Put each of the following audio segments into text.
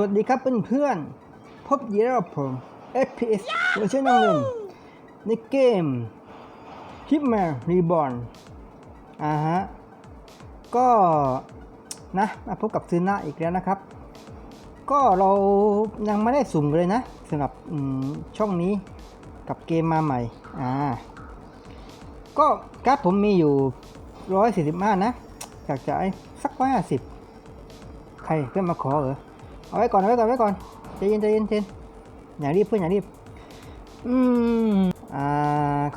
วัสดีครับเพื่อนๆพบเยอะผม FPS เวอร์ชันหนึ่งในเกม Hitman Reborn อ่าฮะ ก็นะมาพบกับซื้อน้าอีกแล้วนะครับ ก็เรายังไม่ได้สุ่มเลยนะสำหรับช่องนี้กับเกมมาใหม่ อ่า ก็การ์ดผมมีอยู่ 145 นะ อยากจะไอ้สักร้อยห้าสิบใครเพื่อนมาขอเหรอ เอาไว้ก่อนเอาไว้ก่อนเอาไว้ก่อนใจเย็นใจเย็นใจเย็นอย่ารีบเพื่อนอย่ารีบ อืม อ่า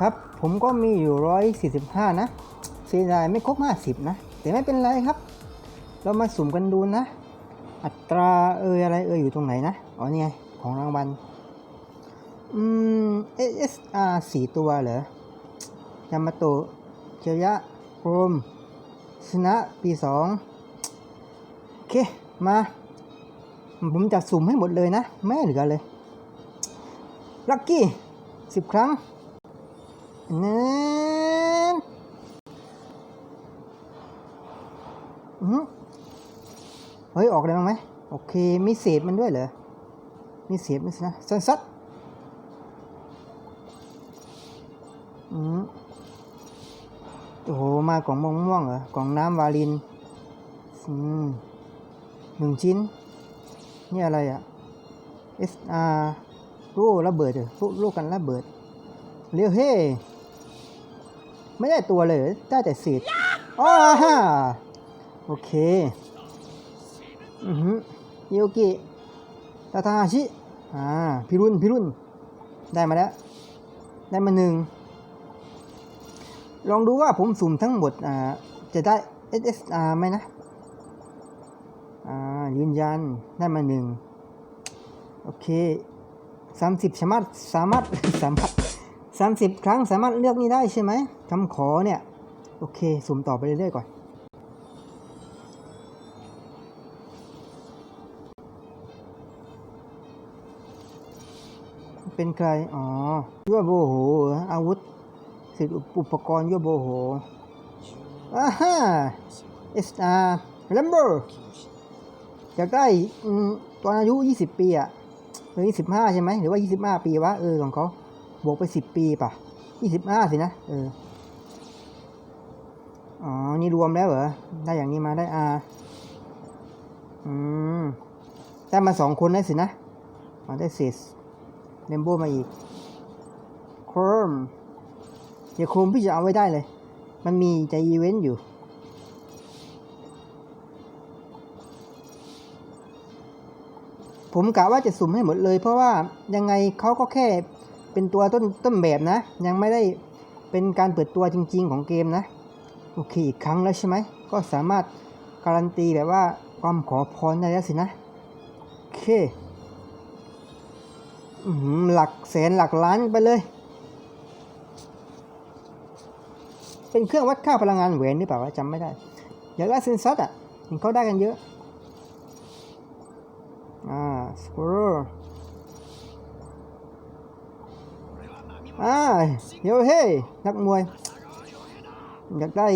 ครับ ผมก็มีอยู่ร้อยสี่สิบห้านะเสียดายไม่ครบห้าสิบนะ แต่ไม่เป็นไรครับ เรามาสุ่มกันดูนะ อัตราเอยอะไรเอยอยู่ตรงไหนนะ อ๋อนี่ไง ของรางวัล อืม SSR สี่ตัวเหรอยามาโตะเคียวยะโรมชนะปีสองโอเค มา ผมจะสุ่มให้หมดเลยนะ ไม่เหลือเลยลัคกี้สิบครั้งนั้นเฮ้ย ออกไรบ้างไหมโอเค มีเศษมันด้วยเหรอ มีเศษมันสินะสันสัดอืมโอ้โห มากล่องม่วงม่วงๆเหรอ กล่องน้ำวาลิน อืมหนึ่งชิ้น นี่อะไรอะ SR โอ้ระเบิดเหรอลูกลูกกันระเบิด เร็วเฮ้ไม่ได้ตัวเลย ได้แต่เศษอ๋อฮะโอเค อือฮึโยกิตาทาชิ อ่า พิรุนพิรุนได้มาแล้ว ได้มาหนึ่ง ลองดูว่าผมสุ่มทั้งหมด อ่า จะได้ SSR ไหมนะ อ่ายืนยันได้มาหนึ่งโอเคสามสิบสามารถสามารถสามารถสามสิบครั้งสามารถเลือกนี่ได้ใช่ไหมคำขอเนี่ย โอเค สุ่มต่อไปเรื่อยๆก่อนเป็นใคร อ๋อยั่วโบโห อาวุธสิทธิอุปกรณ์ยั่วโบโหอ่าฮะ SR Lambo อยากได้อตอนอายุ 20 ปีอะหรือ 25 ใช่ไหมหรือว่า 25 ปีวะเออของเขาบวกไป 10 ปีป่ะ 25 สินะเอออ๋อ นี่รวมแล้วเหรอ ได้อย่างนี้มาได้ R อืม ได้มาสองคนได้สินะอ๋อได้เศษเนมโบมาอีกโครมเดี๋ยวโครมพี่จะเอาไว้ได้เลย มันมีใจอีเวนต์อยู่ ผมกะว่าจะสุ่มให้หมดเลย เพราะว่ายังไงเขาก็แค่เป็นตัวต้นต้นแบบนะ ยังไม่ได้เป็นการเปิดตัวจริง ๆ ของเกมนะ โอเคอีกครั้งแล้วใช่ไหม ก็สามารถการันตีแบบว่าความขอพรได้แล้วสินะ โอเคหลักแสนหลักล้านไปเลย เป็นเครื่องวัดค่าพลังงานแหวนหรือเปล่าวะจำไม่ได้ อยากได้เซนซัสอะเห็นเขาได้กันเยอะ อ่าสกรูอ่าโยเฮ้นักมวย อยากได้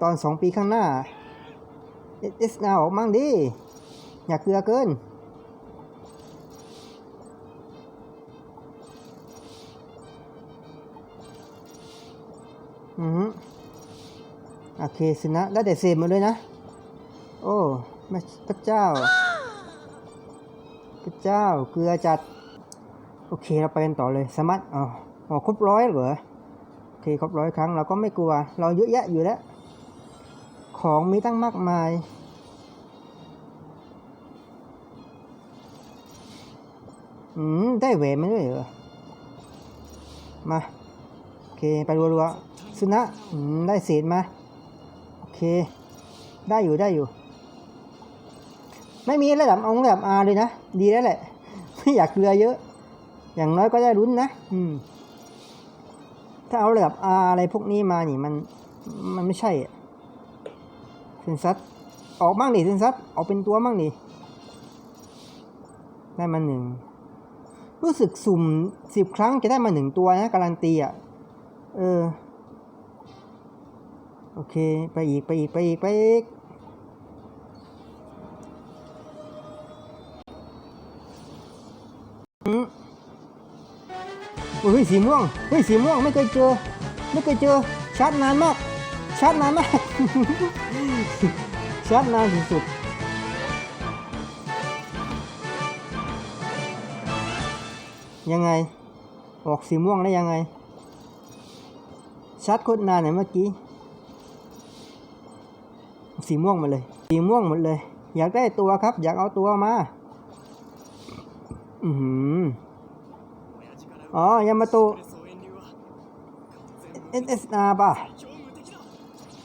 ตอนสองปีข้างหน้าเอสนาออกมั่งดิ อยากเกลือเกินอือโอเคสินะ ได้แต่เศษหมาเลยนะ โอ้พระเจ้า ระเจ้าเกลือจัด โอเคเราไปกันต่อเลยสมารถอ๋ออครบร้อยเหรอโอเคครบร้อยครั้งเราก็ไม่กลัว เราเยอะแยะอยู่แล้ว ของมีตั้งมากมายอืมได้แหวนมาด้วยเหรอมาโอเคไปรัวๆสุนะอืมได้เศษมาโอเค ได้อยู่ได้อยู่ ไม่มีระดับเอาระดับ R เลยนะ ดีแล้วแหละ ไม่อยากเกลือเยอะ อย่างน้อยก็ได้รุ้นนะ อืม ถ้าเอาระดับ R อะไรพวกนี้มานี่มัน มันไม่ใช่เซนซัสออกบ้างดิเซนซัสออกเป็นตัวบ้างดิได้มาหนึ่งรู้สึกสุ่มสิบครั้งจะได้มาหนึ่งตัวนะการันตีอะ เออ โอเค ไปอีก ไปอีก ไปอีก ไปอีก เฮ้ยสีม่วงเฮ้ยสีม่วงไม่เคยเจอ ไม่เคยเจอชาร์จนานมากชาร์จนานมากชาร์จนานสุดๆยังไง ออกสีม่วงได้ยังไงชาร์จโคตรนานเนี่ยเมื่อกี้สีม่วงหมดเลย สีม่วงหมดเลย อยากได้ตัวครับ อยากเอาตัวมา อือหือ อ๋อยามาโตะ SSR ป่ะ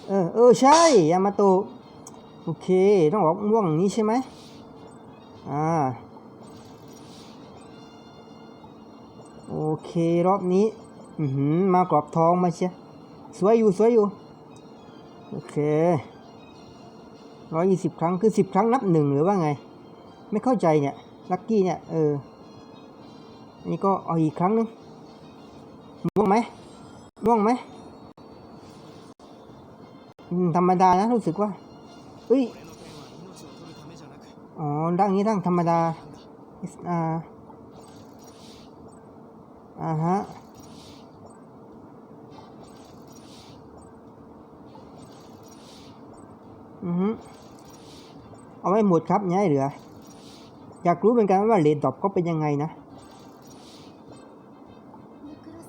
เออเออใช่ยามาโตะโอเค ต้องบอกม่วงนี้ใช่ไหมอ่าโอเครอบนี้อือหือมากรอบทองมาเชียสวยอยู่สวยอยู่โอเคร้อยยี่สิบครั้งคือสิบครั้งนับหนึ่งหรือว่าไง ไม่เข้าใจเนี่ย ลักกี้เนี่ย เออ นี่ก็เอาอีกครั้งหนึงม่วงไหมม่วงไหมธรรมดานะรู้สึกว่าเอ้ยอ๋อดังนี้ดังธรรมดา SR อ่าฮะอือฮึเอาไว้หมดครับย้ายเหลือ อยากรู้เหมือนกันว่าเลนดอปก็เป็นยังไงนะ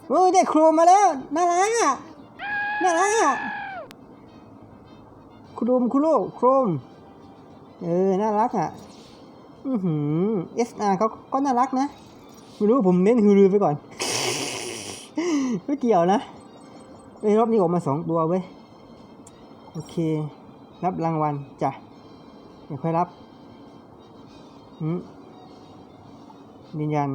โอ้ยได้โครมมาแล้วน่ารักอะน่ารักอะโครมคุโรโครมเออน่ารักอะอือหือ SR เขาก็น่ารักนะไม่รู้ผมเน้นฮือรือไปก่อนไม่เกี่ยวนะเอ้รอบนี้ออกมาสองตัวเว้ยโอเค รับรางวัลจ้ะเดี๋ยวค่อยรับหืมยืนยัน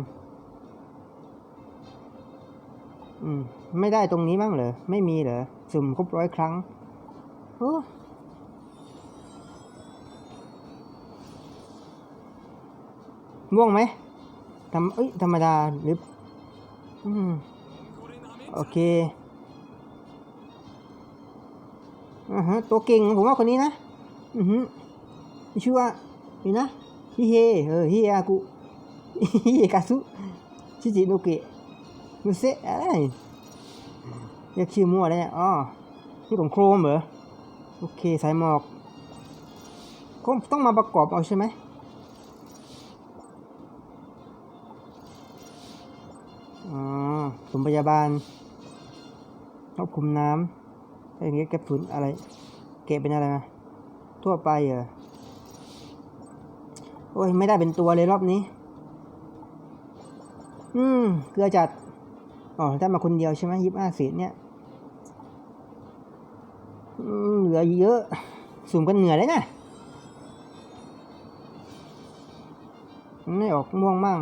อืม ไม่ได้ตรงนี้มั้งเหรอ ไม่มีเหรอ สุ่มครบร้อยครั้งโอ้ง่วงไหมทำเอ้ย ธรรมดาหรืออืม โอเคอ่าฮะ ตัวเก่ง ผมว่าคนนี้นะ อือฮึชื่อว่านี่นะฮิเฮเออฮิเอากุฮิเอกาซุชิจิโนเกะ มุเซะอะไรเรียกชื่อมั่วเลยเนี่ยอ๋อนี่ของโครมเหรอ โอเค สายหมอกคงต้องมาประกอบเอาใช่ไหมอ๋อสมพยาบาลควบคุมน้ำอะไรอย่างเงี้ยแกปสุนอะไร เกะเป็นอะไรมาทั่วไปเหรอ โอ้ย ไม่ได้เป็นตัวเลยรอบนี้ อืม เกลือจัด อ๋อได้มาคนเดียวใช่ไหมยิบห้าเศษเนี่ยเหลือเยอะสุ่มกันเหนื่อยเลยนะไม่ออกม่วงมั่ง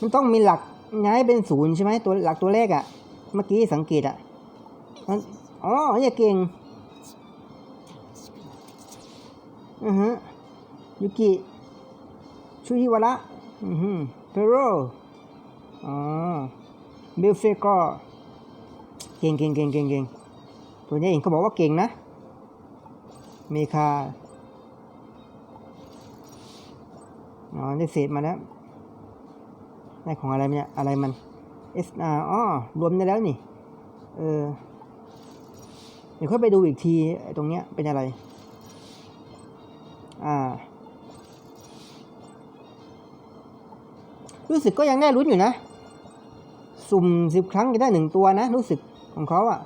มันต้องมีหลักย้ายเป็นศูนย์ใช่ไหมตัวหลักตัวเลขอะ่ะ เมื่อกี้สังเกตอะ่ะมันอ๋อเนี่ยเก่งอือฮึยุกิชูฮิวาระอือฮึเพโร อ๋อเบลเฟก็เก่งเก่งเก่งเก่งเก่งตัวนี้เองเขาบอกว่าเก่งนะเมคาอ๋อได้เศษมาแล้วได้ของอะไรเนี่ย อะไรมัน SR อ๋อรวมได้แล้วนี่ เออ เดี๋ยวค่อยไปดูอีกทีตรงเนี้ยเป็นอะไร อ่า รู้สึกก็ยังได้ลุ้นอยู่นะ สุ่มสิบครั้งจะได้หนึ่งตัวนะ รู้สึกของเขาอะ่ะ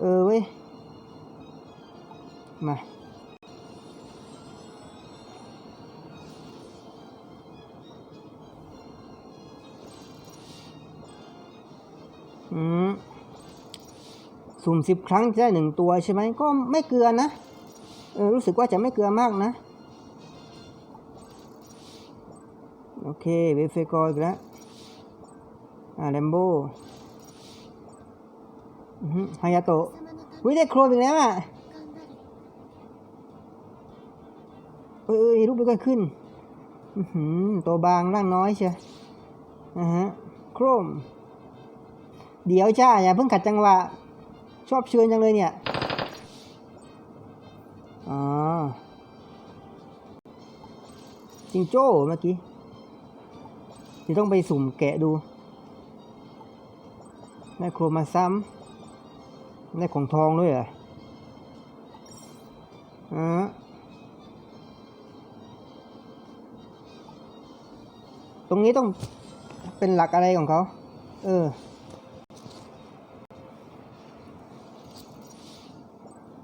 เออเว้ย มา อืม สุ่มสิบครั้งจะได้หนึ่งตัวใช่ไหม ก็ไม่เกลือนะ เออ รู้สึกว่าจะไม่เกลือมากนะ โอเคเวฟเฟกอร์อีกแล้ว อ่าแลมโบ้ฮายาโตะวิ่งได้โครนอีกแล้วอะเอ้ยรูปไม่ค่อยขึ้นอื้อหือตัวบางร่างน้อยเชียวอ่าฮะโครม เดี๋ยวจ้า อย่าเพิ่งขัดจังหวะ ชอบเชิญจังเลยเนี่ย อ๋อจิงโจ้เมื่อกี้ที่ต้องไปสุ่มแกะดู ได้ครมาซ้ำได้ของทองด้วยเหรออ่าตรงนี้ต้องเป็นหลักอะไรของเขา เออ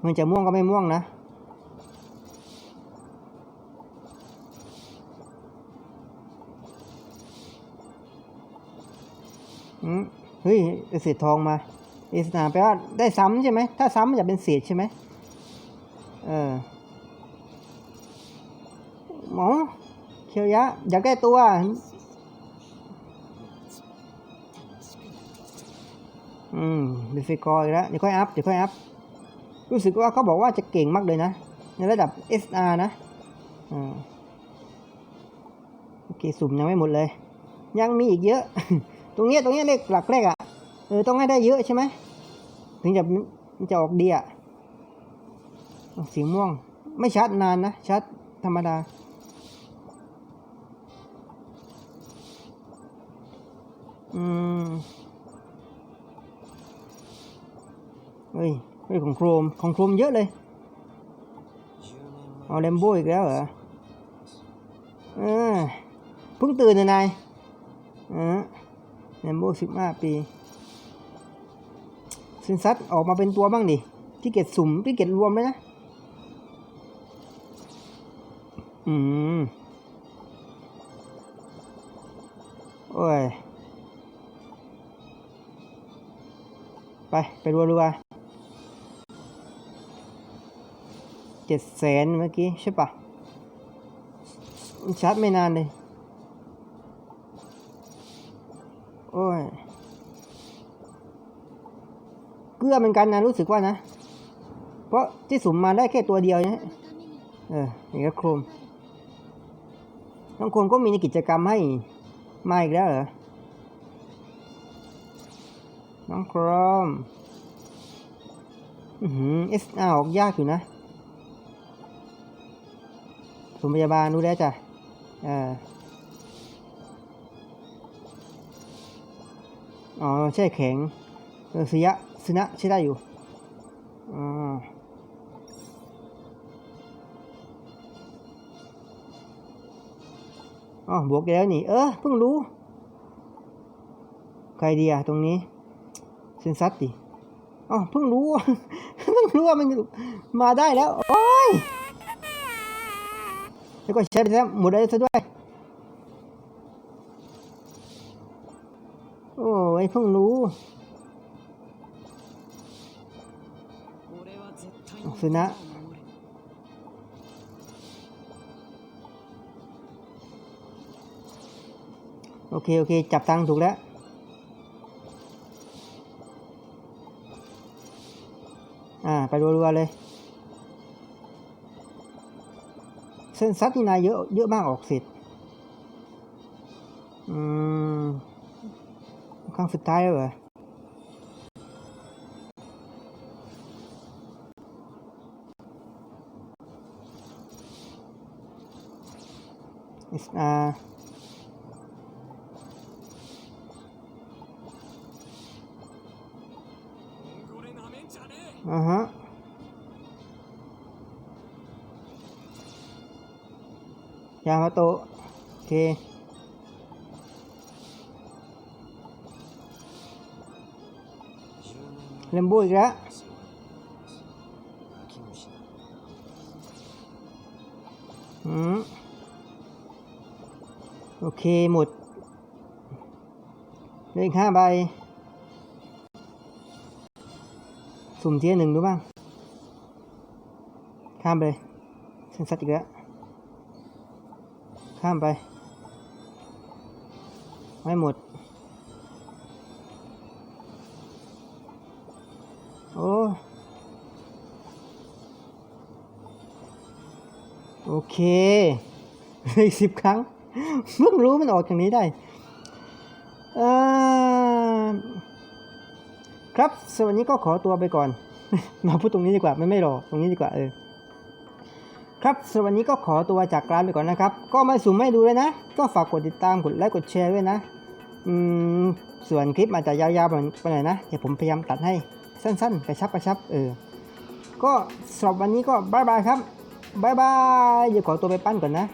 มันจะม่วงก็ไม่ม่วงนะ อืม เฮ้ยได้เศษทองมาเอสนาแปลว่าได้ซ้ำใช่ไหมถ้าซ้ำมันจะเป็นเศษใช่ไหมเออหมอเคียวยะ อยากได้ตัวอืมเป็นฟิกออีกแล้วเดี๋ยวค่อยอัพเดี๋ยวค่อยอัพรู้สึกว่าเขาบอกว่าจะเก่งมากเลยนะ ในระดับ SR นะอ่าโอเค สุ่มยังไม่หมดเลย ยังมีอีกเยอะ ตรงเนี้ยตรงเนี้ยเลขหลักเลขอะเออต้องให้ได้เยอะใช่ไหมถึงจะมันจะออกดีอะสีม่วง ไม่ชัดนานนะ ชัดธรรมดา อืมเฮ้ยเฮ้ยของโครม ของโครมเยอะเลยเอาเลมโบอีกแล้วเหรอเออเพิ่งตื่นนะนาย เออ เลมโบสิบห้าปีซินซัตออกมาเป็นตัวบ้างดิที่เกตสุ่มที่เกตรวมเลยนะ อืม โอ้ย ไป ไปรัวๆเจ็ดแสนเมื่อกี้ใช่ปะชาร์จไม่นานเลย โอ้ย เกลือเหมือนกันนะรู้สึกว่านะ เพราะที่สุ่มมาได้แค่ตัวเดียวนี่ยเอออย่างนี้โครมบางคนก็มีกิจกรรมให้มาอีกแล้วเหรอน้องโครมอือหือ SR ออกยากอยู่นะโรงพยาบาลรู้แล้วจ้ะเอออ๋อใช่แข็งเออสุยะ สนะใช้ได้อยู่อ๋ออ๋อบวกแล้วนี่ เออ เพิ่งรู้ ใครดีอะตรงนี้เซนซัตดิอ๋อเพิ่งรู้ เพิ่งรู้ว่ามันมาได้แล้ว โอ้ย แล้วก็ใช้ไปแล้วหมดเลยซะด้วย โอ้ยเพิ่งรู้ สุนะโอเค โอเค จับตังค์ถูกแล้ว อ่า ไปรัวๆเลย เส้นซัดนี่นายเยอะ เยอะมากออกสิทธิ์อืมครั้งสุดท้ายแล้วเหรอ SR อ่าฮะยา โอเคหมดเหลืออีกห้าใบ สุ่มเทียหนึ่งดูบ้าง ข้ามไปเลยเส้นซัดอีกแล้ว ข้ามไป ไม่หมด โอ้โอเคอีกสิบครั้ง เพิ่งรู้มันออกอย่างนี้ได้ครับสวันนี้ก็ขอตัวไปก่อน มาพูดตรงนี้ดีกว่าไม่ไม่รอตรงนี้ดีกว่าเออครับสำหรับวันนี้ก็ขอตัวจากลาไปก่อนนะครับ ก็มาสุ่มให้ดูเลยนะ ก็ฝากกดติดตาม กดไลค์ กดแชร์ด้วยนะ อืม ส่วนคลิปอาจจะยาวๆไปหน่อยนะ เดี๋ยวผมพยายามตัดให้สั้นๆ กระชับกระชับ เออ ก็สำหรับวันนี้ก็บายบายครับบายบาย เดี๋ยวขอตัวไปปั้นก่อนนะ